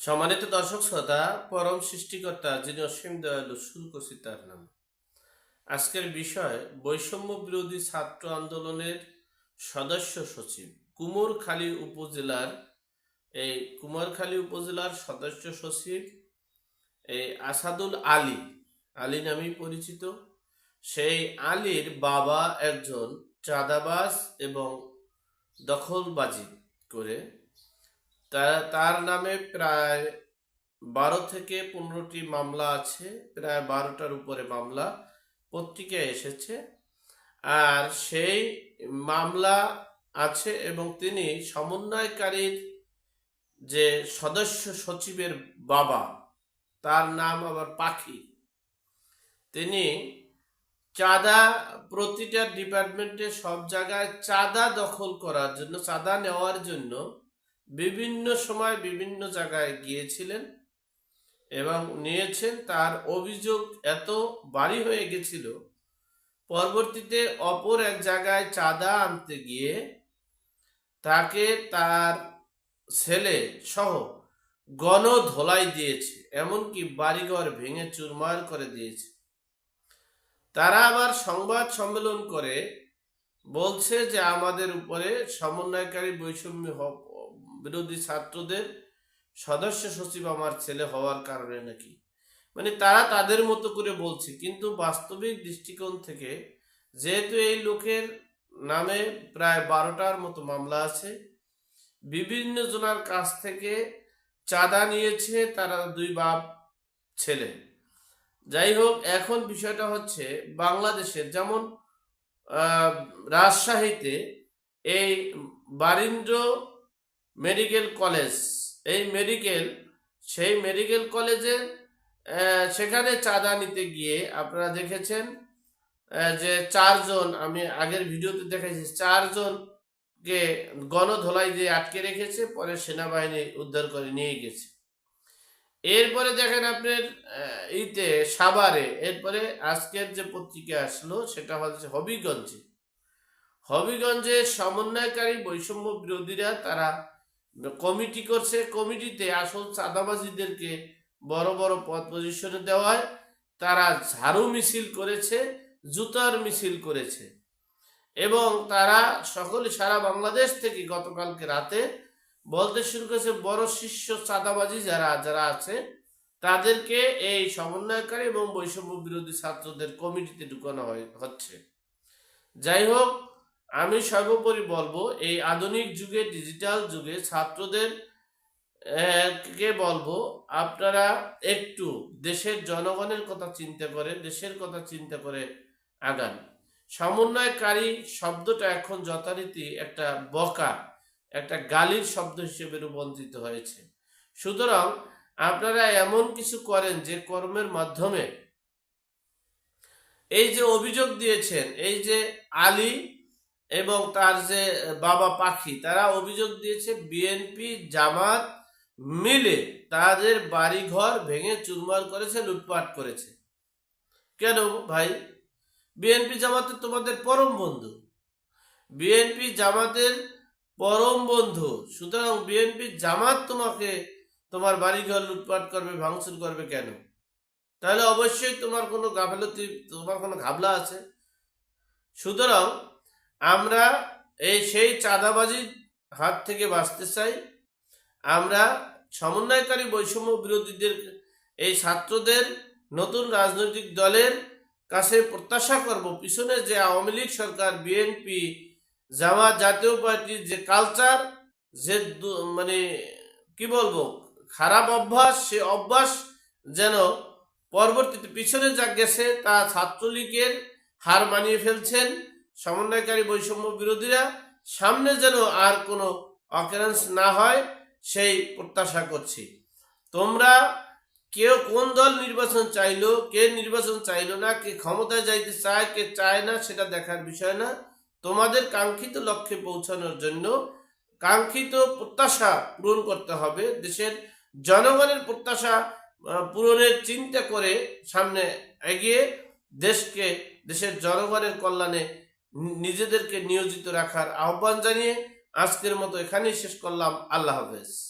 সম্মানিত দর্শক শ্রোতা, পরম সৃষ্টিকর্তা যিনি অসীম দয়ালু শুল্কসি তার নাম। আজকের বিষয়, বৈষম্য বিরোধী ছাত্র আন্দোলনের সদস্য সচিব, কুমোরখালী উপজেলার, এই কুমারখালী উপজেলার সদস্য সচিব, এই আসাদুল আলী আলী নামেই পরিচিত। সেই আলীর বাবা একজন চাঁদাবাজ এবং দখলবাজি করে তার নামে প্রায় বারো থেকে পনেরোটি মামলা আছে, প্রায় বারোটার উপরে মামলা পত্রিকায় এসেছে। আর সেই মামলা আছে এবং তিনি সমন্বয়কারীর যে সদস্য সচিবের বাবা, তার নাম আবার পাখি। তিনি চাঁদা, প্রতিটা ডিপার্টমেন্টে সব জায়গায় চাঁদা দখল করার জন্য, চাঁদা নেওয়ার জন্য বিভিন্ন সময় বিভিন্ন জায়গায় গিয়েছিলেন এবং নিয়েছেন। তার অভিযোগ এত বাড়ি হয়ে গেছিল, পরবর্তীতে অপর এক জায়গায় চাঁদা আনতে গিয়ে তাকে তার ছেলে সহ গণ ধোলাই দিয়েছে, এমনকি বাড়িঘর ভেঙে চুরমার করে দিয়েছে। তারা আবার সংবাদ সম্মেলন করে বলছে যে আমাদের উপরে সমন্বয়কারী বৈষম্য বিরোধী ছাত্রদের সদস্য সচিব আমার ছেলে হওয়ার কারণে নাকি। মানে তারা তাদের মতো করে বলছে, কিন্তু বাস্তবিক দৃষ্টিকোণ থেকে যেহেতু এই লোকের নামে প্রায় বারোটার মতো মামলা আছে, বিভিন্ন জনের কাছ থেকে চাঁদা নিয়েছে তারা দুই বাপ ছেলে। যাই হোক, এখন বিষয়টা হচ্ছে বাংলাদেশের যেমন রাজশাহীতে এই বারিন্দ্র মেডিকেল কলেজ এই মেডিকেল সেই মেডিকেল কলেজে সেখানে চাঁদা নিতে গিয়ে আপনারা দেখেছেন যে চারজন, আমি আগের ভিডিওতে দেখেছি চারজনকে গণধোলাই দিয়ে আটকে রেখেছে, পরে সেনাবাহিনী উদ্ধার করে নিয়ে গেছে। এরপরে দেখেন আপনার ইতে, সাভারে, এরপরে আজকের যে পত্রিকা আসলো, সেটা হচ্ছে হবিগঞ্জে। হবিগঞ্জে সমন্বয়কারী বৈষম্য বিরোধীরা তারা কমিটি করছে কমিটিতে আসল চাঁদাবাজিদেরকে বড় বড় পদ পজিশনে দেওয়ায় তারা ঝাড়ু মিছিল করেছে, জুতার মিছিল করেছে। এবং তারা সকলে সারা বাংলাদেশ থেকে গতকালকে রাতে বলতে শুরু করেছে, বড় শীর্ষ চাঁদাবাজি যারা যারা আছে, তাদেরকে এই সমন্বয়কারী এবং বৈষম্য বিরোধী ছাত্রদের কমিটিতে ঢুকানো হচ্ছে। যাই হোক আমি সর্বোপরি বলব, এই আধুনিক যুগে ডিজিটাল যুগে ছাত্রদের কে বলব, আপনারা একটু দেশের জনগণের কথা চিন্তা করে, দেশের কথা চিন্তা করে আগান। সমন্বয়কারী শব্দটা এখন যথারীতি একটা বকা, একটা গালির শব্দ হিসেবে রূপান্তরিত হয়েছে। সুতরাং আপনারা এমন কিছু করেন যে কর্মের মাধ্যমে এই যে অভিযোগ দিয়েছেন, এই যে আলী এবং তার যে বাবা পাখি, তারা অভিযোগ দিয়েছে বিএনপি জামাত মিলে তাদের বাড়িঘর ভেঙে চুরমার করেছে, লুটপাট করেছে। কেন ভাই? বিএনপি জামাতের তোমাদের পরম বন্ধু। বিএনপি জামাতের পরম বন্ধু। সুতরাং বিএনপি জামাত তোমাকে তোমার বাড়িঘর লুটপাট করবে, ভাঙচুর করবে কেন? তাহলে অবশ্যই তোমার কোনো গাফেলতি, তোমার কোনো ঘাবলা আছে। সুতরাং আমরা এই সেই চাঁদাবাজির হাত থেকে বাঁচতে চাই। আমরা সমন্বয়কারী বৈষম্য বিরোধীদের, এই ছাত্রদের, নতুন রাজনৈতিক দলের কাছে প্রত্যাশা করব। পিছনে যে আওয়ামী লীগ সরকার, বিএনপি, জামাত জাতীয় পার্টির যে কালচার যে মানে কি বলব, খারাপ অভ্যাস, সে অভ্যাস যেন পরবর্তীতে পিছনে যা গেছে, তা ছাত্রলীগের হার মানিয়ে ফেলছেন। সমন্বয়কারী বৈষম্য বিরোধীরা সামনে যেন আর কোনো অকারেন্স না হয়, সেই প্রত্যাশা করছি। তোমরা কেউ কোন দল নির্বাচন চাইলো, কে নির্বাচন চাইলো না, কে ক্ষমতায় যাইতে চায়, কে চায় না, সেটা দেখার বিষয় না। তোমাদের কাঙ্ক্ষিত লক্ষ্যে পৌঁছানোর জন্য কাঙ্ক্ষিত প্রত্যাশা পূরণ করতে হবে। দেশের জনগণের প্রত্যাশা পূরণের চিন্তা করে সামনে এগিয়ে দেশকে, দেশের জনগণের কল্যাণে নিজেদেরকে নিয়োজিত রাখার আহ্বান জানিয়ে আজকের মতো এখানেই শেষ করলাম। আল্লাহ হাফেজ।